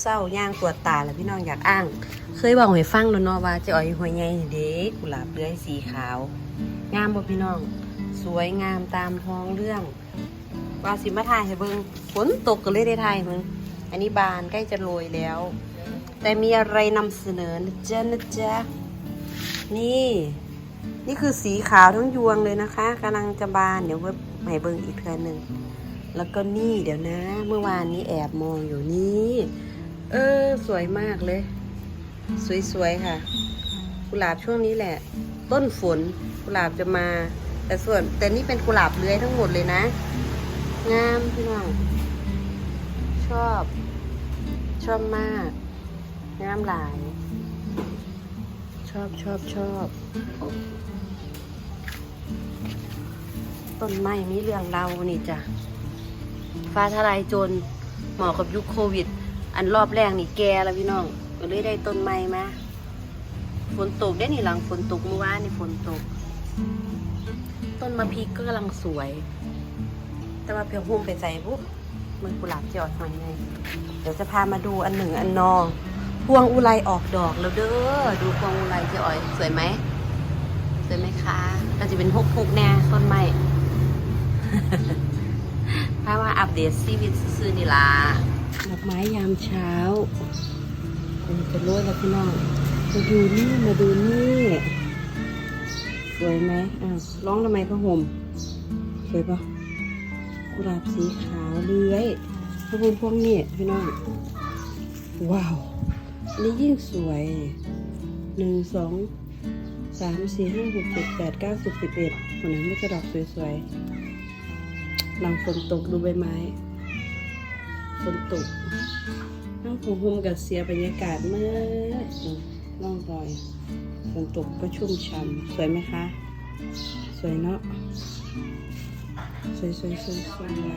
เศร้าๆย่างตัวตาแล้วพี่น้องอยากอ้าง เคยบอกให้ฟังแล้วเนาะว่าจะอ่อยหัวใหญ่เด็กกุหลาบเลื้อยสีขาว งามบ่พี่น้อง สวยงามตามท้องเรื่อง ว่าสิมาถ่ายให้เบิ่งฝนตกก็เลยได้ถ่ายให้เบิ่งอันนี้บานใกล้จะโรยแล้ว แต่มีอะไรนำเสนอนะจ๊ะนะจ๊ะนี่ นี่คือสีขาวทั้งยวงเลยนะคะกำลังจะบานเดี๋ยวเว็บให้เบิ่งอีกเทื่อหนึ่ง แล้วก็นี่เดี๋ยวนะ เมื่อวานนี้แอบมองอยู่นี่ เออ สวยมากเลย สวยๆค่ะ กุหลาบช่วงนี้แหละ ต้นฝนกุหลาบจะมา แต่ส่วนแต่นี่เป็นกุหลาบเลื้อยทั้งหมดเลยนะ งามพี่น้องชอบ ชอบมาก งามหลาย ชอบชอบชอบต้นไม้มีเรื่องเรานี่จ้ะ ฟ้าทลายโจรเหมาะกับยุคโควิด อันรอบแรกนี่แกแล้วพี่น้องก็เลยได้ต้นไม้มาฝนตกได้นี่หลังฝนตกเมื่อวานนี่ฝนตก ต้นมะพริกก็กำลังสวย แต่ว่าเพียงหุ้มไปใส่ปุ๊บมันกุหลาบจะออกมาไงเดี๋ยวจะพามาดูอันหนึ่งอันนอง พวงอุไรออกดอกแล้วเด้อดูพวงอุไรจะอ่อยสวยไหมสวยไหมคะก็จะเป็นพกพกๆแน่ต้นไม้ ถ้าว่าอัปเดตชีวิตซื่อนี่ล่ะดอกไม้ยามเช้าคงจะโรยแล้วพี่น้อง มาดูนี่ มาดูนี่ สวยไหมอ้าวร้องทำไมพระห่มสวยปะกุหลาบสีขาวเลื้อยพระห่มพวกนี้พี่น้อง ว้าวอันนี้ยิ่งสวยหนึ่งสองสามสี่ห้าหกเจ็ดแปดเก้าสิบสิบเอ็ดคนนั้นไม่กระดอกสวยๆ หลังฝนตกดูใบไม้ฝนตกนั่งผมหุมกับเสียบรรยากาศเมื่อล่องรอยฝนตกก็ชุ่มฉ่ำสวยไหมคะ สวยเนาะสวยสวยสวยสวยมา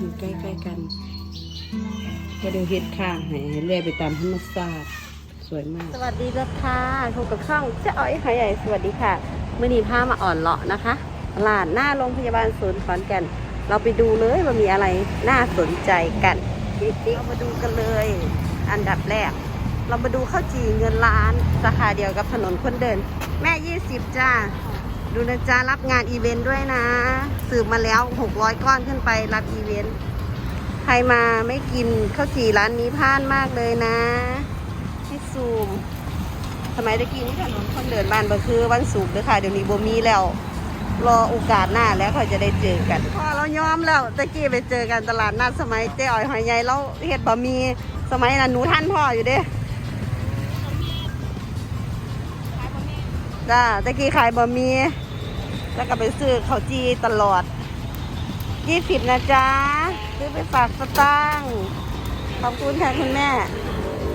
อยู่ใกล้ๆกันก็เดี๋ยวเฮ็ดข้างให้เรื่อยไปตามธรรมชาติสวยมาก สวัสดีแล้วค่ะพบกับช่องเจ้าอ้อยหอยใหญ่สวัสดีค่ะเมื่อนี้พามาอ่อนเลาะนะคะ ตลาดหน้าโรงพยาบาลศูนย์ขอนแก่น เราไปดูเลยว่ามีอะไรน่าสนใจกัน เรามาดูกันเลย อันดับแรก เรามาดูข้าวจี่เงินล้านสาขาเดียวกับถนนคนเดิน แม่ 20 จ้า ดูนะจ้ารับงานอีเวนต์ด้วยนะ สืบมาแล้ว 600 ก้อนขึ้นไปรับอีเวนต์ใครมาไม่กินข้าวจี่ร้านนี้พลาดมากเลยนะที่ซูมสมัยตะกี้นี่ถนนคนเดินบ้านก็คือวันศุกร์เด้อค่ะ เดี๋ยวนี้บ่มีแล้ว รอโอกาสหน้าแล้วเขาจะได้เจอกันพอเรายอมแล้วตะกี้ไปเจอกันตลาดนัดสมัยเจ๊อ้อยหอยใหญ่แล้วเฮ็ดบะหมี่สมัยนั้นหนูท่านพ่ออยู่เด้จ้าตะกี้ขายบะหมี่แล้วก็ไปซื้อข้าวจีตลอดยี่สิบนะจ๊ะซื้อไปฝากสตางค์ขอบคุณค่ะคุณแม่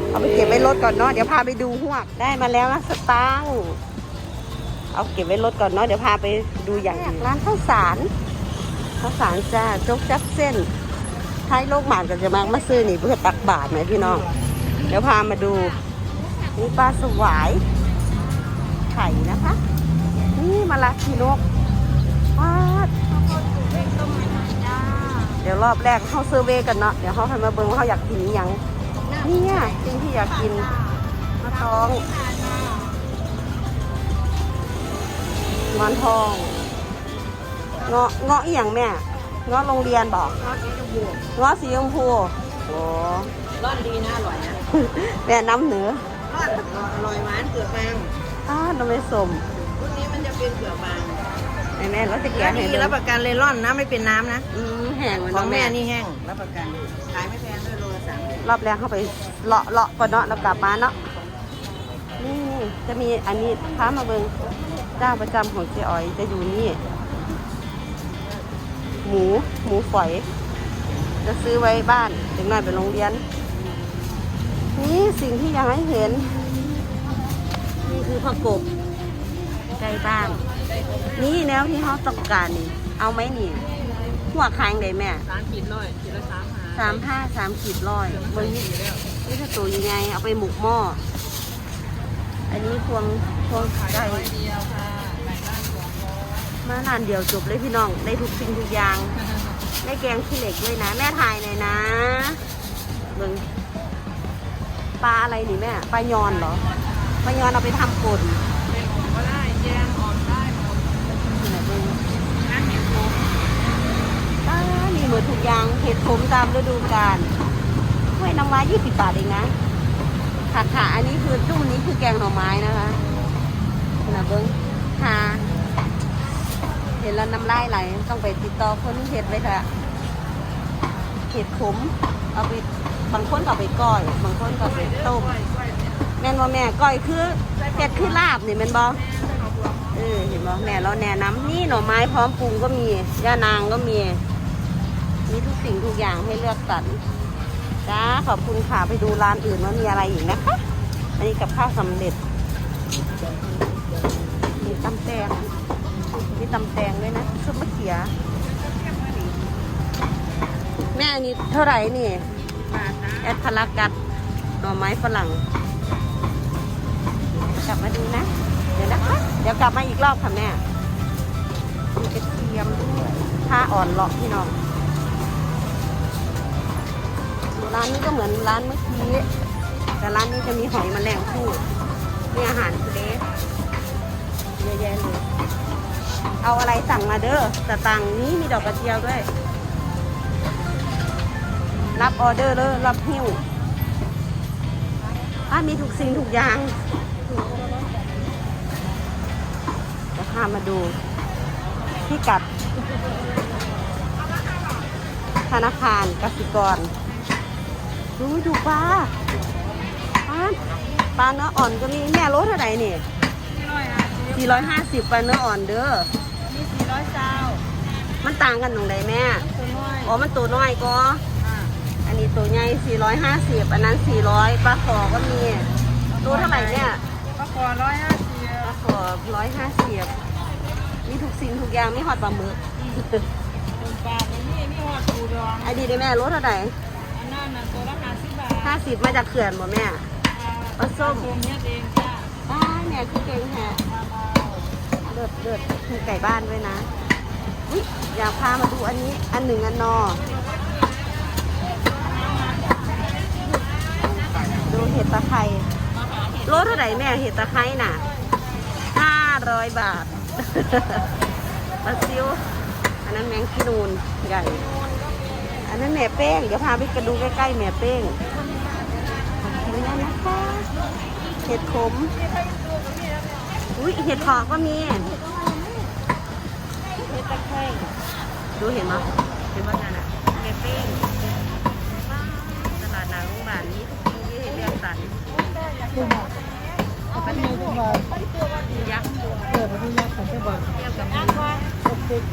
เอาไปเก็บไว้รถก่อนเนาะเดี๋ยวพาไปดูหวกได้มาแล้วนะสตางค์ เอาเก็บไว้รถก่อนเนาะเดี๋ยวพาไปดูอย่างอื่นร้านข้าวสารข้าวสารจ้าโจ๊กจับเส้นท้ายโลกหมานก็จะมามาซื้อนี่เพื่อตักบาทไหมพี่น้องเดี๋ยวพามาดูนี่ปลาสวายไข่นะคะ นี่มาลาคีนกว้าดเดี๋ยวรอบแรกเขาเซอร์เวย์กันเนาะเดี๋ยวเขาให้มาเบิ่งว่าเขาอยากกินอิหยังเนี่ยสิ่งที่อยากกินมะท้อง หมอนทอง เงาะเงาะอีหยังแม่ เงาะโรงเรียนบอกเงาะสีชมพูโอ้ร่อนดีนะอร่อยนะแม่น้ำเหนือร่อนอร่อยหวานเกลือบางอ้าวน้ำไม่สมรุ่นนี้มันจะเป็นเกลือบางแม่แม่เราจะแกะแล้วให้นี่ดูรับประกันเลยร่อนนะไม่เป็นน้ำนะอืมแห้งมันของเนาะแม่นี่แห้งรับประกันขายไม่แพงด้วยโลละสามรอบแรกเข้าไปเลาะเลาะก่อนเนาะแล้วกลับมาเนาะนี่จะมีอันนี้พามาเบิง เจ้าประจำของเจ๊อ๋อยจะอยู่นี่ หมู หมูฝอย จะซื้อไว้บ้านถึงหน่อยไปโรงเรียน นี่สิ่งที่อยากให้เห็น นี่คือผักกบใกล้บ้านนี่แนวที่เขาต้องการนี่ เอาไหมนี่หัวคางได้แม่สามขีดร้อยขีดละสามหาสามห้าสามขีดร้อยบอร์ยี่นี่ถ้าตัวยังไงเอาไปหมกหม้อ อันนี้พวงพวงไก่เดียวค่ะไก่บ้านสองร้อยมานานเดียวจบเลยพี่น้อง ได้ทุกสิ่งทุกอย่าง ได้แกงขี้เหล็กด้วยนะ แม่ทายเลยนะเบิ่งปลาอะไรนี่แม่ ปลายอนเหรอ ปลายอนเอาไปทำป่นเป็นออกก็ได้แยงออกได้หมดนี่แหละเบิ่งน้ำเห็ดโคนอ่ามีหมดทุกอย่างเห็ดขมตามฤดูกาลถ้วยน้ำว้า20บาทเองนะ ค่ะค่ะอันนี้คือตู้นี้คือแกงหน่อไม้นะคะนะเบิ้งค่ะ เห็นแล้วน้ำลายไหลต้องไปติดต่อคนเห็ดไว้เถอะเห็ดขมเอาไปบางคนก็ไปก้อย บางคนก็ไปต้มเนี่ยแม่นว่าแม่ก้อยคือเห็ดคือลาบนี่แม่นบอาบเออเห็นบ่แม่เราแนะนำนี่หน่อไม้พร้อมปรุงก็มีย่านางก็มี มีทุกสิ่งทุกอย่างให้เลือกสรร จ้าขอบคุณค่ะไปดูร้านอื่นว่ามีอะไรอีกนะคะ อันนี้กับข้าวสำเร็จ มีตำแตงมีตำแตงด้วยนะซุปมะเขือแม่อันนี้เท่าไหร่นี่แอดพลากัดหน่อไม้ฝรั่ง กลับมาดูนะ เดี๋ยวนะคะ เดี๋ยวกลับมาอีกรอบค่ะแม่มีกระเทียมด้วยผ้าอ่อนเลาะพี่น้อง ร้านนี้ก็เหมือนร้านเมื่อกี้แต่ร้านนี้จะมีหอยแมลงภู่มีอาหารทะเลเยอะแยะเลยเอาอะไรสั่งมาเด้อแต่ตังนี้มีดอกกระเจียวด้วย รับออเดอร์เลยรับหิ้วมีทุกสิ่งทุกอย่างจะพามาดูพิกัดธนาคารกสิกร ดูดูปลาปลาปลาเนื้ออ่อนก็มีแม่รสเท่าไหร่นี่สี่ร้อยห้าสิบ450ปลาเนื้ออ่อนเด้อนี่สี่ร้อยเจ้ามันต่างกันตรงไหนแม่ตัวน้อยอ๋อมันตัวน้อยก็อ่าอันนี้ตัวใหญ่450อันนั้น400ปลาขอก็มีตัวเท่าไหร่เนี่ยปลาคอร้อยห้าสิบปลาขอ150มีทุกสิ่งทุกอย่างมีหอดปลาหมึกเป็นปลาเป็นนี่นี่หอดปูดองไอ้ดีได้แม่รสเท่าไหร่อันนั้นน่ะตัวละ ห้าสิบมาจากเขื่อนบ่แม่ปลาส้มตัวเนี้ยเองจ้าอ้าแม่คือเก่งแฮะเลือดเลือดมีไก่บ้านด้วยนะอุ๊ยอยากพามาดูอันนี้อันหนึ่งอันนอ ดูเห็ดตะไคร้โลเท่าไหร่แม่เห็ดตะไคร้น่ะห้าร้อยบาทปลาซิวอันนั้นแมงกินูนใหญ่ อันนั้นแม่เป้ง เดี๋ยวพาไปกระดูใกล้ๆแม่เป้ง ขอบคุณนะนะคะเห็ดขม อุ้ยเห็ดถอกก็มีเฮ็ดตะไคร้ดูเห็นไหมเห็นไหมนั่นน่ะแม่เป้งตลาดนาลุงบานนี้ทุกสิ่งที่ให้เลือกสรรเป็นมือเป็นบาทยักษ์เกิดมาที่ยักษ์ของเจ้าบ่าวเทียบกับยักษ์ว่าหกสิบ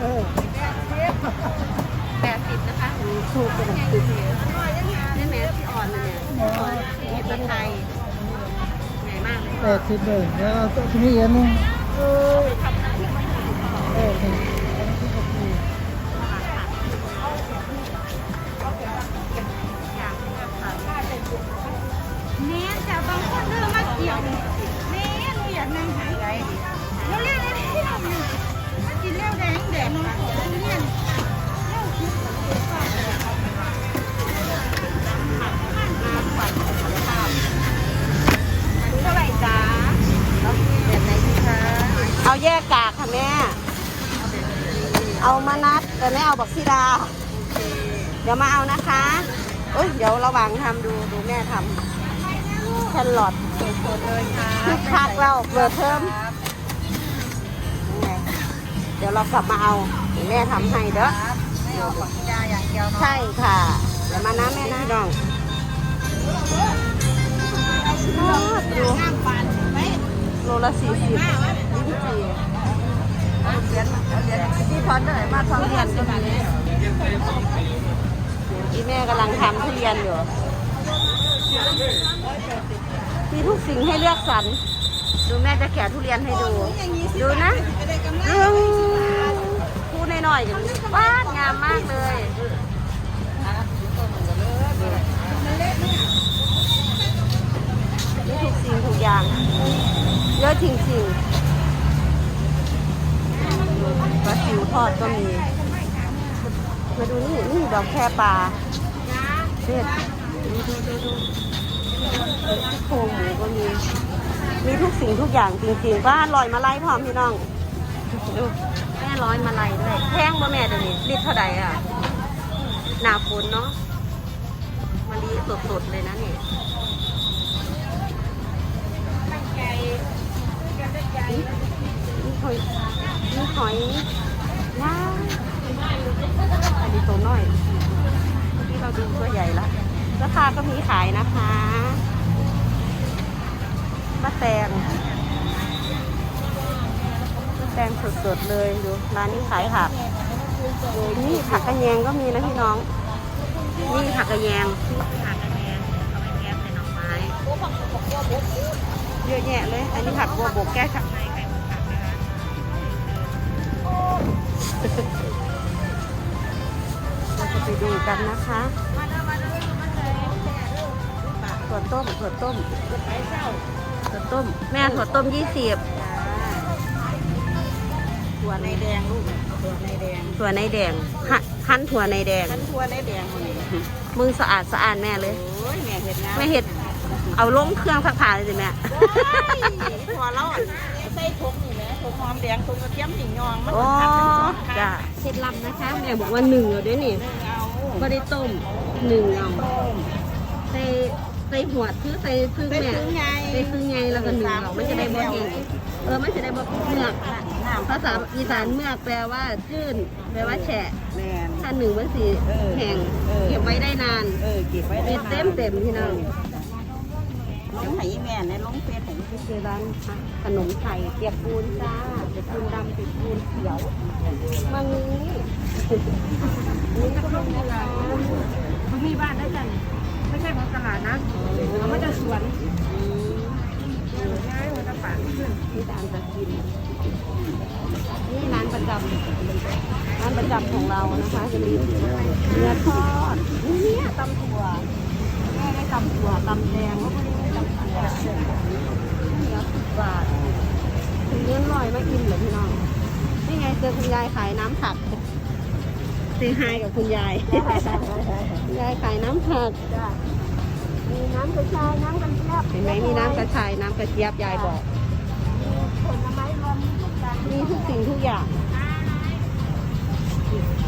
เออแปดสิบนะคะถูกกระดับ สิบนี่แม่ที่อ่อนนะเนี่ยอ่อนเห็ดตะไคร้ใหญ่มากเลยแปดสิบเลยแล้วที่นี่เย็นนึงเออเออแม่จะบางคนเดินมาเกี่ยวแม่หนูอยากนั่งหายใจแล้วเรียกอะไรที่เราเนี่ยมันกินเลี้ยวแดงแดงน้องขอทุเรียน กกากค่ะแม่ เอามานัดแต่ไม่เอาบักซีดา เดี๋ยวมาเอานะคะเอ้ยเดี๋ยวระหว่างทำดูดูแม่ทำแครอทสดเลยค่ะคึกคักเราเปิดเทอมยังไงเดี๋ยวเรากลับมาเอาเดี๋ยวแม่ทำให้เด้อไม่เอาผักชีดาอย่างเดียวเนาะใช่ค่ะ เดี๋ยวมานะแม่นะน้องทอดดูน้ำปานไหม โลละสี่สิบลิ้นจี่เอาเหรียญเอาเหรียญที่ทอนเท่าไหร่มาทอนเหรียญนก็มีมีอีแม่กำลังทำทุเรียนอยู่มีทุกสิ่งให้เลือกสรรดูแม่จะแกะทุเรียนให้ดู ดูนะรึงพูดหน่อยๆกันว้างามมากเลย มีทุกสิ่งทุกอย่าง เยอะจริงๆปลาซิวทอดก็มี มาดูนี่นี่ดอกแคปลาเด็ดดูดูดูดูซี่โครงหมูก็มี มีทุกสิ่งทุกอย่างจริงๆว่าลอยมาไล่พร้อมพี่น้อง ดูแม่ร้อยมาไล่ด้วยแพงบ่แม่เดี๋ยวนี้ลิตรเท่าไหร่อะ หนาฝนเนาะมะลิสดๆเลยนะนี่ มีหอยมีหอยว้าอันนี้ตัวน้อยเมื่เราดูตัวใหญ่ละราคาก็มีขายนะคะมะแตงมะแตงสดๆเลยดูร้านนี้ขายผักนี่ผักกระแยงก็มีนะพี่น้อง นี่ผักกระแยงผักกระแยงเอาไปแก้ใส่หน่อไม้ เยอะแยะเลย อันนี้ผักบัวบกแก้ขับในไข่มุกผักนะคะเราจะไปดูกันนะคะถั่วต้มถั่วต้มถั่วต้ม แม่ถั่วต้มยี่สิบถั่วในแดงลูกถั่วในแดงถั่วในแดงหั่นถั่วในแดงฉันถั่วในแดงมันนี่มือสะอาดสะอาดแม่เลยแม่เห็ดงานแม่เห็ด เอาลงเครื่องสักผ่าเลยสิแม่ถั่วเราอะใส่ถุงนี่แม่ถุงหอมแดงถุงกระเทียมหิ่งยองมันโอ้ผัดเป็นสองจ้ะเคล็ดลับนะคะแม่บอกว่าหนึ่งเอาด้วยนี่เอาก็ได้ต้มหนึ่งเอาใส่ใส่หัวคือใส่พึ่งเป็นเนี่ยถึงไงใส่พึ่งไงแล้วก็หนึ่งเอามันจะได้บ่แห้งเออมันจะได้บ่เมือกน้ำภาษาอีสานเมือกแปลว่าจื้นแปลว่าแฉะแม่นถ้าหนึ่งมันสีเออแห้งเออเก็บไว้ได้นานเออเก็บไว้ได้มีเต็มเต็มพี่น้อง ลงไหแม่ในลงเฟซไหนี่คือร้านขนมไทยเปียกปูนจ้าเปียกปูนดำเปียกปูนเขียวมันนี้นี่ก็ต้องนะคะมันมีบ้านได้จังไม่ใช่ของตลาดนะเขาไม่จะสวนง่ายหัวตะปันขึ้นนี่ตามจะกินนี่ร้านประจำร้านประจำของเรานะคะจะมีเนื้อทอดนี่เนี่ยตำถั่วแม่ได้ตำถั่วตำแดง แล้วก็ได้ตำถั่วเนื้อสิบบาทถึงเงินลอยมากินเหรอพี่น้อง นี่ไงเจอคุณยายขายน้ำผักเซฮายกับคุณยายคุณยายขายน้ำผักมีน้ำกระชายน้ำกระเจี๊ยบเห็นไหมมีน้ำกระชายน้ำกระเจี๊ยบยายบอกผลไม้รวมทุกอย่างมีทุกสิ่งทุกอย่าง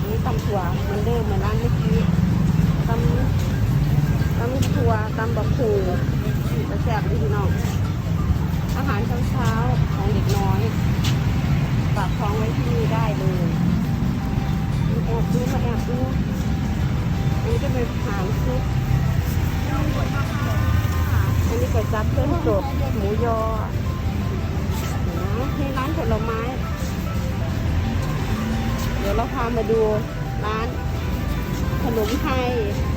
นี่ตำถั่วเหมันเดิมเหมือนร้านเมื่อกี้ตำตำถั่วตำบักหู จะแซ่บเลยพี่น้อง อาหารเช้าๆของเด็กน้อยฝากท้องไว้ที่นี่ได้เลยแอบดูมาแอบดูอันนี้ก็เป็นอาหารซุปอันนี้ก็จับเครื่องสดหมูยอนี่ร้านผลไม้ เดี๋ยวเราพามาดูร้านขนมไทย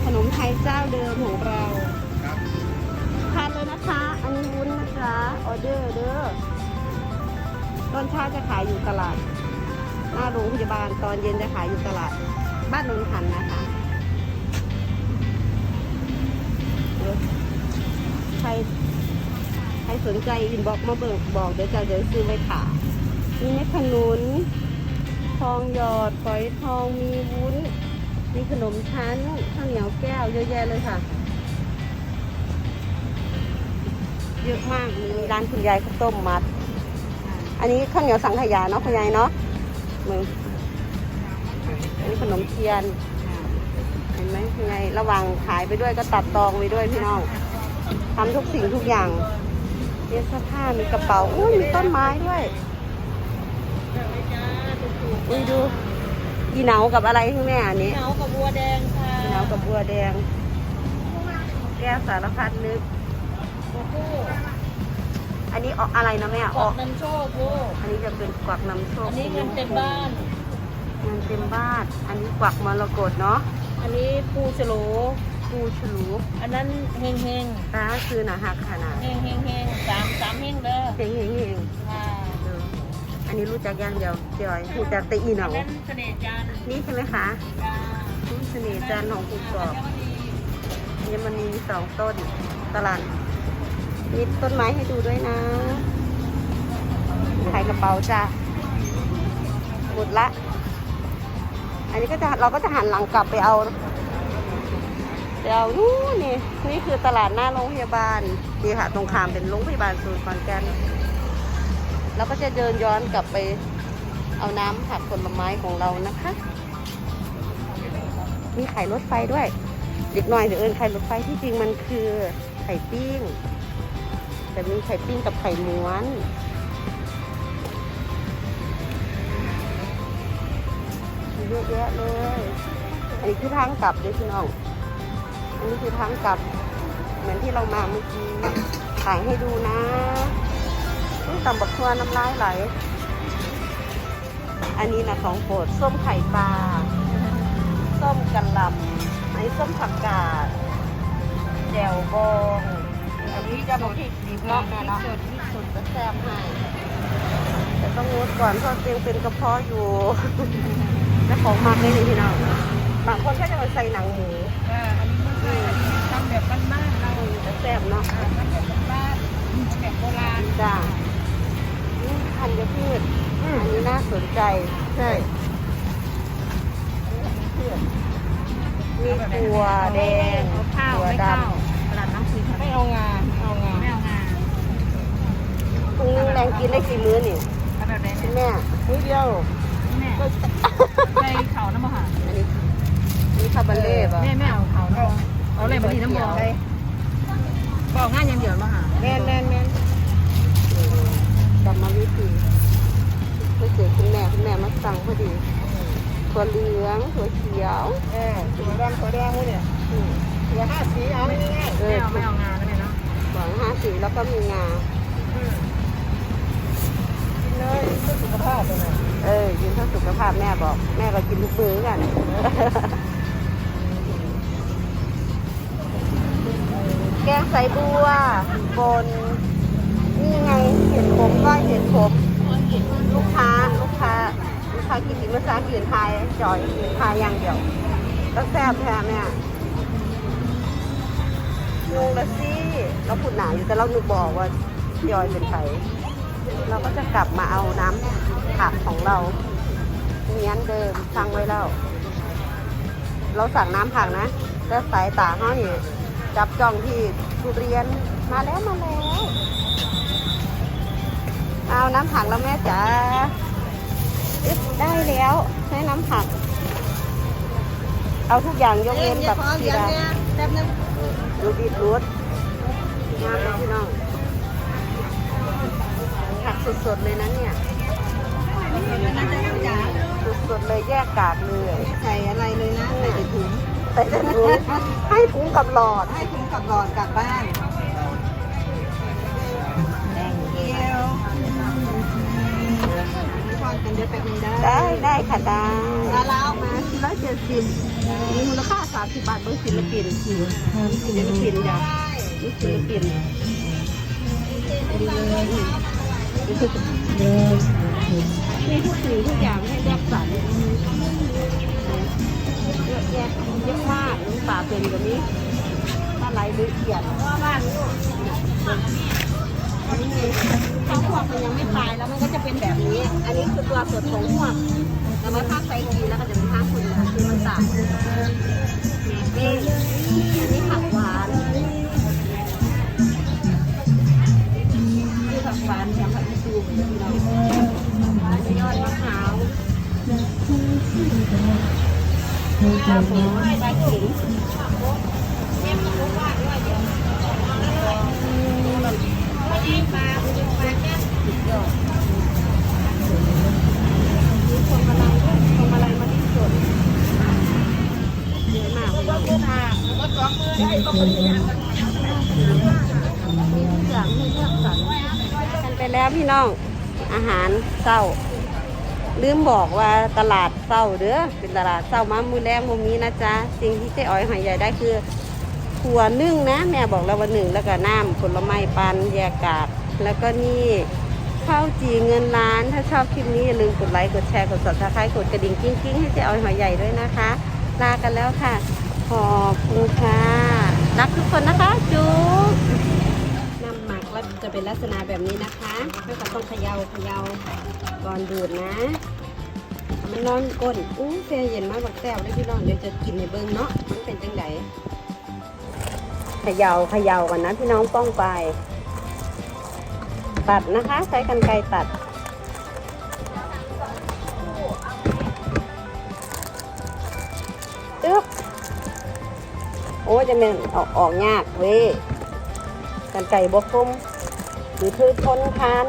ขนมไทยเจ้าเดิมของเรา ออเดอร์เด้อตอนเช้าจะขายอยู่ตลาด หน้าโรงพยาบาลตอนเย็นจะขายอยู่ตลาด บ้านนนทันนะคะใครใครสนใจอินบอกมาเบิกบอกเดี๋ยวจะเดี๋ยวซื้อไว้ขายมีเม็ดขนุน ทองหยอดฝอยทองมีวุ้น มีขนมชั้นข้าวเหนียวแก้วเยอะแยะเลยค่ะ เยอะมากมีร้านคุณยายข้าวต้มมัด อันนี้ข้าวเหนียวสังขยาเนาะคุณยายเนาะมืออันนี้ขนมเทียน เห็นไหมคุณยายระหว่างขายไปด้วยก็ตัดตองไปด้วยพี่น้องทำทุกสิ่งทุกอย่างเสื้อผ้ามีกระเป๋าอุ้ยมีต้นไม้ด้วยอุ้ยดูอีเหนากับอะไรที่แม่อันนี้เหนากับบัวแดงค่ะอีเหนากับบัวแดง แก้วสารพัดนึก บัวคู่อันนี้ออกอะไรนะแม่กอออกกน้ำโชคคู่อันนี้จะเป็นกวักนำโชคอันนี้เงินเต็มบ้าน เงินเต็มบ้าน อันนี้กวักมรกตเนาะอันนี้ปูฉลูปูฉลูอันนั้นเฮงเฮงตาคือหนาหักขนาดเฮงเฮงเฮงสามสามเฮงเด้อเฮงเฮงเฮงค่ะเอออันนี้รู้จักอย่างเดียวเจอยรู้จักแต่อีเหอันานนั้นเสน่ห์จันทร์นี่ใช่ไหมคะจ้านี่เสน่ห์จันทร์ของภูกรอบยังมันมีสองต้นตลาด มีต้นไม้ให้ดูด้วยนะ ขายกระเป๋าจ้ะหมดละ อันนี้ก็จะเราก็จะหันหลังกลับไปเอาไปเดี๋ยวนู้นนี่นี่คือตลาดหน้าโรงพยาบาลดีค่ะตรงขามเป็นโรงพยาบาลศูนย์ขอนแก่นแล้วก็จะเดินย้อนกลับไปเอาน้ำผักผลไม้ของเรานะคะ มีไข่รถไฟด้วย เด็กหน่อยเดี๋ยวเอินไข่รถไฟที่จริงมันคือไข่ปิ้ง แต่มีไข่ปิ้งกับไข่ม้วน เยอะแยะเลย อันนี้คือทางกลับเลยพี่น้อง อันนี้คือทางกลับ เหมือนที่เรามาเมื่อกี้ถ่ายให้ดูนะนี่ตำบักทัวน้ำลายไหล อันนี้นะของโปรดส้มไข่ปลา ส้มกะหล่ำอันนี้ส้มผักกาดแจ่วบอง นี้จะบอกที่ดีเนาะแม่เนาะที่สุดจะแซ่บให้แต่ต้องงดก่อนเพราะเตียงเป็นกระเพาะอยู่และของมากเลยนี่พี่น้องบางคนก็จะมาใส่หนังหมูอ่าอันนี้ไม่ใช่อันนี้ทำแบบบ้านๆเราจะแซ่บเนาะอ่าทำแบบบ้านๆแบบโบราณจ้านี่พันธุ์พืชอันนี้น่าสนใจใช่มีถั่วแดงข้าวถั่วไม่ดข้าวตลาดน้ำซีไม่เอางาำพรุ่ งนี้แรงกินได้กี่มื้อนี่เอาแบบไหนคุณแม่มื้อเดียวแม่ใส่เขาน้ำมันหาอันนี้อันนี้คาบาเล่ป่ะแม่ไม่เอาเขาเนาะเอาอะไรบางทีน้ำบอกบอกง่ายอย่างเดียวมาหาแม่นแม่นแม่นกรรมวิธีเมื่อเจอคุณแม่คุณแม่มาสั่งพอดีถั่วเหลืองถั่วเขียวเออตัวดำตัวแดงวะเนี่ยอืมตัวห้าสีเอาง่ายเอไม่อเอาไม่เอางาแล้วแม่เนาะสองห้าสีแล้วก็มีงาๆกิน เลยเพื่อสุขภาพเลยนะเออกินเพื่อสุขภาพแม่บอก แม่ก็กินทุกมื้อกันแกงใส่บัวบนนี่ไงเห็ดผมก็เห็ดผมลูกค้าลูกค้าลูกค้ากินภาษาอื่นไทยจอยไทยอย่างเดียวก็แซ่บแท้แม่งงละสิเราพูดหนาอยู่แต่เรานึกบอกว่าจอยเป็นใคร เราก็จะกลับมาเอาน้ำผักของเราเนี้ยนเดิมสั่งไว้แล้ว เราสั่งน้ำผักนะแต่สายตาเขานี่จับจ้องที่ทุเรียนมาแล้วมาแล้ว เอาน้ำผักแล้วแม่จ๋าอึ๊บได้แล้วใช้น้ำผัก เอาทุกอย่างยกเว้นแบบสีดาแป๊บนึงดูดีรูดงามเลยพี่น้องผัก สดๆเลยนะเนี่ยสดๆเลยแยกกากเลยใส่อะไรเลยนะใส่ในถุงใส่ถุงให้ถุงกับหลอดให้ถุงกับหลอดกลับบ้านแดงเกียวทอดกันเดี๋ยวแป๊บนึงได้ได้ได้ค่ะได้ลาลาออกมาร้อยเจ็ดสิบมีมูลค่าสามสิบบาทเบอร์ศิลปินศิลปินจ้ะนี่ศิลปิน มีทุกสิ่งทุกอย่างให้เลือกสรรเยอะแยะเยอะมากน้ำตาเป็นแบบนี้ปลาไหลหรือเขียดบ้านลูกข้าวพวกมันยังไม่ตายแล้วมันก็จะเป็นแบบนี้ อันนี้คือตัวสดของพวกแต่ว่าถ้าใส่กีแล้วก็จะเป็นห้าคุณนะคือมันต่างนี่อันนี้ผักหวานคือผักหวานแถมผัก อีตูเหมือนกันเราอันนี้ยอดมะพร้าวปลาหมูปลาขิงมีพวงมาลัยงมาลัยมะลิสดเยอะมากเลยทุกอย่าง แล้วพี่น้องอาหารเศร้า ลืมบอกว่าตลาดเศร้าเด้อเป็นตลาดเศร้ามามือแรงมุมนี้นะจ๊ะสิ่งที่เจ๊อ้อยหอยใหญ่ได้คือถั่วนึ่งนะแม่บอกแล้วว่าหนึ่งแล้วก็น้ำผลไม้ปันแยกกากแล้วก็นี่ข้าวจีเงินล้าน ถ้าชอบคลิปนี้อย่าลืมกดไลค์กดแชร์กด subscribe กดกระดิ่งกิ้งกิ้งให้เจ๊อ้อยหอยใหญ่ด้วยนะคะ ลากันแล้วค่ะ ขอบคุณค่ะ รักทุกคนนะคะจุ๊ จะเป็นลักษณะแบบนี้นะคะแล้วก็ต้องเขยา่าเขย่าก่อนดูดนะ มันนอนก้นอู้เสียเย็นมากบักแต้วได้พี่น้องเดี๋ยวจะกินในเบิ้งเนาะมันเป็นจังไดย่าเขย่ากันนะพี่น้องป้องไป ตัดนะคะใช้กันไกรตัดจึ๊บโอ้จะเป็นออกออกยากเว้ยกันไก่บกคม หรือพืชทนทาน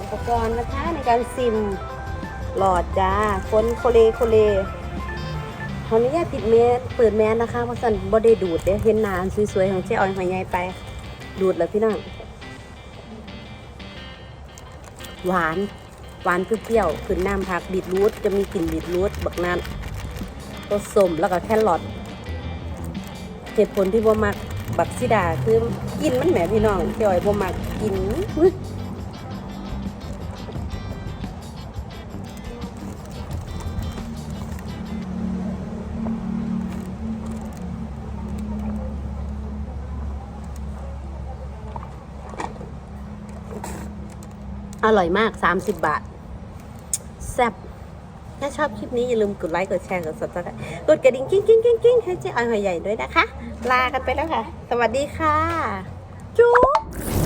อุปกรณ์นะคะในการซิมหลอดจ้าคนโคเลโคเลขออนุญาตปิดแมสเปิดแมสนะคะเพราะสันบ่ได้ดูดเด้เห็นนานสวยๆของเจ๊ออยหอยใหญ่ไป ดูดแล้วพี่น้องหวานหวานเปรี้ยวๆคือน้ำผักบีทรูทจะมีกลิ่นบีทรูทบักนั้นผสมแล้วก็แครอทเหตุผลที่บ่ามัก บักซิดาคือกินมันแหมพี่น้องเจ๊ออยบ่มักกินอุ๊ยอร่อยมาก 30 บาท แซ่บ ถ้าชอบคลิปนี้อย่าลืมกดไลค์กดแชร์กด subscribe กดกระดิ่งกิ้งกิ้งกิ้งกิ้งให้เจ๊ออยหอยใหญ่ด้วยนะคะ ลากันไปแล้วค่ะ สวัสดีค่ะ จุ๊บ